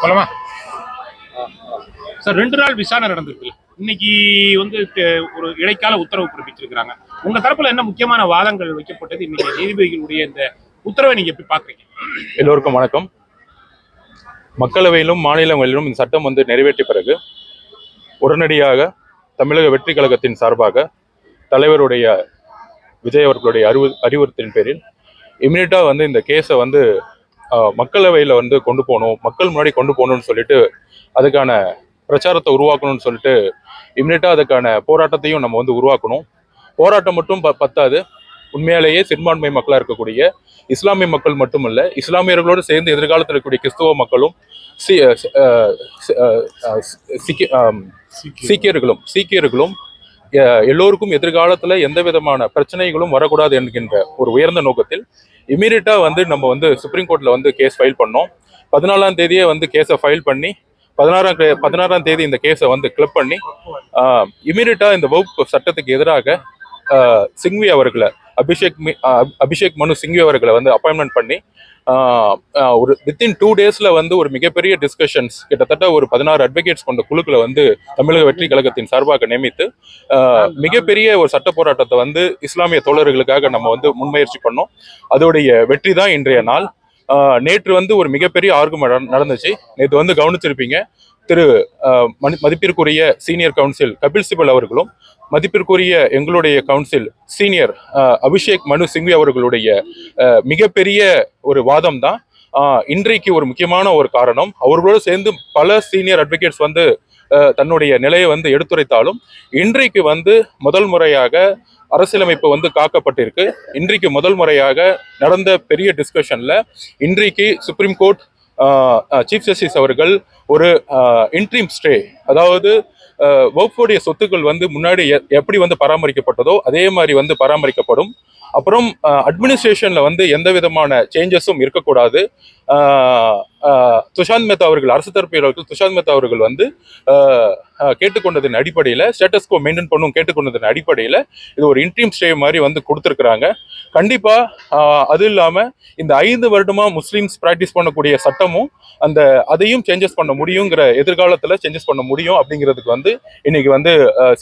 போலாமா? சார் ரெண்டு நாள் விசாரணை நடந்திருக்குல்ல. இன்னைக்கு வந்து ஒரு இடைக்கால உத்தரவு பிறப்பிச்சிருக்கிறாங்க. உங்க தரப்புல என்ன முக்கியமான வாதங்கள் வைக்கப்பட்டது? இன்னைக்கு நீதிபதிகளுடைய இந்த உத்தரவை நீங்க எப்படி பாக்குறீங்க எல்லோருக்கும் வணக்கம். மக்களவையிலும் மாநிலங்களிலும் இந்த சட்டம் வந்து நிறைவேற்றிய பிறகு உடனடியாக தமிழக வெற்றி கழகத்தின் சார்பாக தலைவருடைய விஜய் அவர்களுடைய அறிவு அறிவுறுத்தின் பேரில் இமீடியட்டாக வந்து இந்த கேஸை வந்து மக்களவையில் வந்து கொண்டு போகணும் மக்கள் முன்னாடி கொண்டு போகணும்னு சொல்லிட்டு அதுக்கான பிரச்சாரத்தை உருவாக்கணும்னு சொல்லிட்டு இமீடியட்டாக அதுக்கான போராட்டத்தையும் நம்ம வந்து உருவாக்கணும். போராட்டம் மட்டும் ப பத்தாது. உண்மையாலேயே சிறுபான்மை மக்களாக இருக்கக்கூடிய இஸ்லாமிய மக்கள் மட்டுமல்ல இஸ்லாமியர்களோடு சேர்ந்து எதிர்காலத்தில் இருக்கக்கூடிய கிறிஸ்துவ மக்களும் சீ சிக்கி- சீக்கியர்களும் சீக்கியர்களும் எல்லோருக்கும் எதிர்காலத்தில் எந்த விதமான பிரச்சனைகளும் வரக்கூடாது என்கின்ற ஒரு உயர்ந்த நோக்கத்தில் இமீடியட்டாக வந்து நம்ம வந்து சுப்ரீம் கோர்ட்டில் வந்து கேஸ் ஃபைல் பண்ணோம். பதினாலாம் தேதியே வந்து கேஸை ஃபைல் பண்ணி பதினாறாம் கே- பதினாறாம் தேதி இந்த கேஸை வந்து கிளப் பண்ணி இமீடியட்டாக இந்த வகுப்பு சட்டத்துக்கு எதிராக சிங்வி அவர்களை அபிஷேக் மி- அபிஷேக் மனு சிங்வி அவர்களை வந்து அப்பாயின்மெண்ட் பண்ணி ஒரு வித்தின் டூ டேஸில் வந்து ஒரு மிகப்பெரிய டிஸ்கஷன்ஸ் கிட்டத்தட்ட ஒரு பதினாறு அட்வொகேட்ஸ் கொண்ட குழுக்களை வந்து தமிழக வெற்றி கழகத்தின் சார்பாக நியமித்து மிகப்பெரிய ஒரு சட்ட போராட்டத்தை வந்து இஸ்லாமிய தோழர்களுக்காக நம்ம வந்து முன்முயற்சி பண்ணோம். அதோடைய வெற்றி தான் இன்றைய நாள். நேற்று வந்து ஒரு மிகப்பெரிய ஆர்குமெண்ட் நடந்துச்சு. நேற்று வந்து கவனிச்சிருப்பீங்க. திரு மதிப்பிற்குரிய சீனியர் கவுன்சில் கபில் சிபல் அவர்களும் மதிப்பிற்குரிய எங்களுடைய கவுன்சில் சீனியர் அபிஷேக் மனு சிங்வி அவர்களுடைய மிகப்பெரிய ஒரு வாதம் தான் இன்றைக்கு ஒரு முக்கியமான ஒரு காரணம். அவர்களோடு சேர்ந்து பல சீனியர் அட்வொகேட்ஸ் வந்து தன்னுடைய நிலையை வந்து எடுத்துரைத்தாலும் இன்றைக்கு வந்து முதல் முறையாக அரசியலமைப்பு வந்து காக்கப்பட்டிருக்கு. இன்றைக்கு முதல் முறையாக நடந்த பெரிய டிஸ்கஷன்ல இன்றைக்கு சுப்ரீம் கோர்ட் சீஃப் ஜஸ்டிஸ் அவர்கள் ஒரு இன்ட்ரீம் ஸ்டே அதாவது வகுப்புடைய சொத்துக்கள் வந்து முன்னாடி எப்படி வந்து பராமரிக்கப்பட்டதோ அதே மாதிரி வந்து பராமரிக்கப்படும். அப்புறம் அட்மினிஸ்ட்ரேஷன்ல வந்து எந்த விதமான சேஞ்சஸும் இருக்கக்கூடாது. துஷாந்த் மேத்தா அவர்கள் அரசு தரப்பு அவர்கள் துஷாந்த் மேத்தா அவர்கள் வந்து கேட்டுக்கொண்டதன் அடிப்படையில் ஸ்டேட்டஸ்கோ மெயின்டைன் பண்ணும் கேட்டுக்கொண்டதன் அடிப்படையில் இது ஒரு இன்ட்ரீம் ஸ்டே மாதிரி வந்து கொடுத்துருக்குறாங்க. கண்டிப்பாக அது இல்லாமல் இந்த ஐந்து வருடமாக முஸ்லீம்ஸ் ப்ராக்டிஸ் பண்ணக்கூடிய சட்டமும் அந்த அதையும் சேஞ்சஸ் பண்ண முடியுங்கிற எதிர்காலத்தில் சேஞ்சஸ் பண்ண முடியும் அப்படிங்கிறதுக்கு வந்து இன்னைக்கு வந்து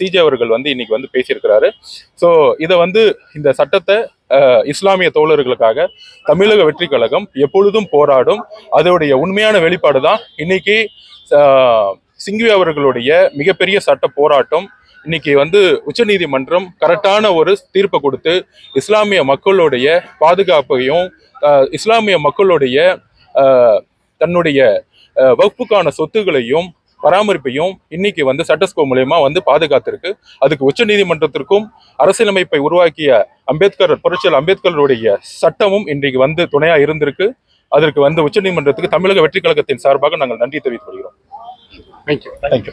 சிஜே அவர்கள் வந்து இன்னைக்கு வந்து பேசியிருக்கிறாரு. ஸோ இதை வந்து இந்த சட்டத்தை இஸ்லாமிய தோழர்களுக்காக தமிழக வெற்றி கழகம் எப்பொழுதும் போராடும். அதோடைய உண்மையான வெளிப்பாடு தான் இன்னைக்கு சிங்வி அவர்களுடைய மிகப்பெரிய சட்ட போராட்டம். இன்னைக்கு வந்து உச்சநீதிமன்றம் கரெக்டான ஒரு தீர்ப்பை கொடுத்து இஸ்லாமிய மக்களுடைய பாதுகாப்பையும் இஸ்லாமிய மக்களுடைய தன்னுடைய வகுப்புக்கான சொத்துகளையும் பராமரிப்பையும் இன்னைக்கு வந்து சட்டஸ்கோ மூலயமா வந்து பாதுகாத்திருக்கு. அதுக்கு உச்சநீதிமன்றத்திற்கும் அரசியலமைப்பை உருவாக்கிய அம்பேத்கர் புரட்சியாளர் அம்பேத்கருடைய சட்டமும் இன்றைக்கு வந்து துணையா இருந்திருக்கு. அதற்கு வந்து உச்சநீதிமன்றத்துக்கு தமிழக வெற்றி கழகத்தின் சார்பாக நாங்கள் நன்றி தெரிவித்துக் கொள்கிறோம். Thank you thank you